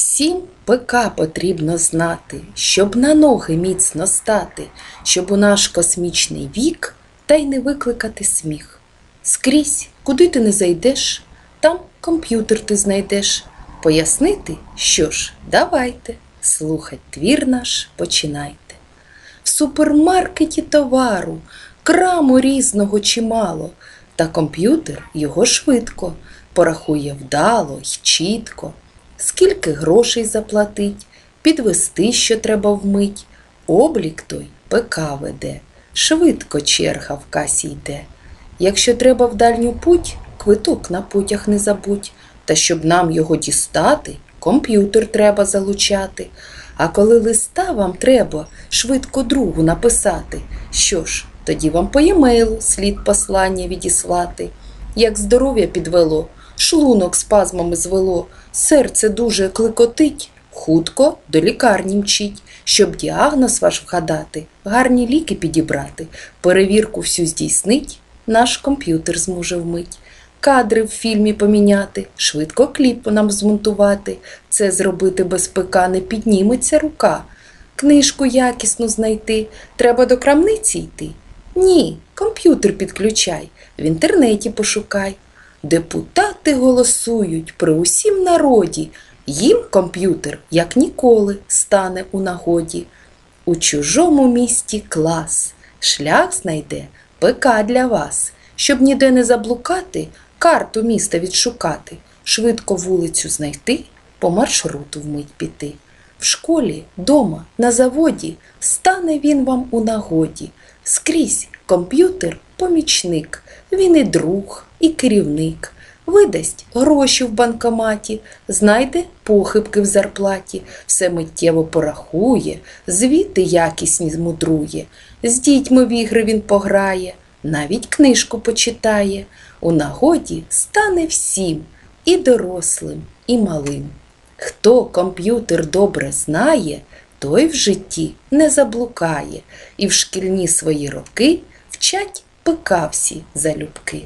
Всім ПК потрібно знати, щоб на ноги міцно стати, щоб у наш космічний вік та й не викликати сміх. Скрізь, куди ти не зайдеш, там комп'ютер ти знайдеш. Пояснити, що ж, давайте, слухать твір наш, починайте. В супермаркеті товару, краму різного чимало, та комп'ютер його швидко порахує вдало й чітко. Скільки грошей заплатить, підвести, що треба вмить, облік той ПК веде, швидко черга в касі йде. Якщо треба в дальню путь, квиток на путях не забудь, та щоб нам його дістати, комп'ютер треба залучати. А коли листа вам треба швидко другу написати, що ж, тоді вам по e-mail слід послання відіслати. Як здоров'я підвело, шлунок спазмами звело, серце дуже кликотить, хутко до лікарні мчить, щоб діагноз ваш вгадати, гарні ліки підібрати, перевірку всю здійснить, наш комп'ютер зможе вмить. Кадри в фільмі поміняти, швидко кліп нам змонтувати. Це зробити без ПК не підніметься рука. Книжку якісну знайти, треба до крамниці йти. Ні, комп'ютер підключай, в інтернеті пошукай. Депутати голосують при усім народі. Їм комп'ютер, як ніколи, стане у нагоді. У чужому місті клас, шлях знайде ПК для вас, щоб ніде не заблукати, карту міста відшукати, швидко вулицю знайти, по маршруту вмить піти. В школі, дома, на заводі стане він вам у нагоді. Скрізь комп'ютер помічник, він і друг, і керівник. Видасть гроші в банкоматі, знайде похибки в зарплаті, все миттєво порахує, звіти якісні змудрує, з дітьми в ігри він пограє, навіть книжку почитає. У нагоді стане всім, і дорослим, і малим. Хто комп'ютер добре знає, той в житті не заблукає, і в шкільні свої роки вчать пикавсі всі залюбки.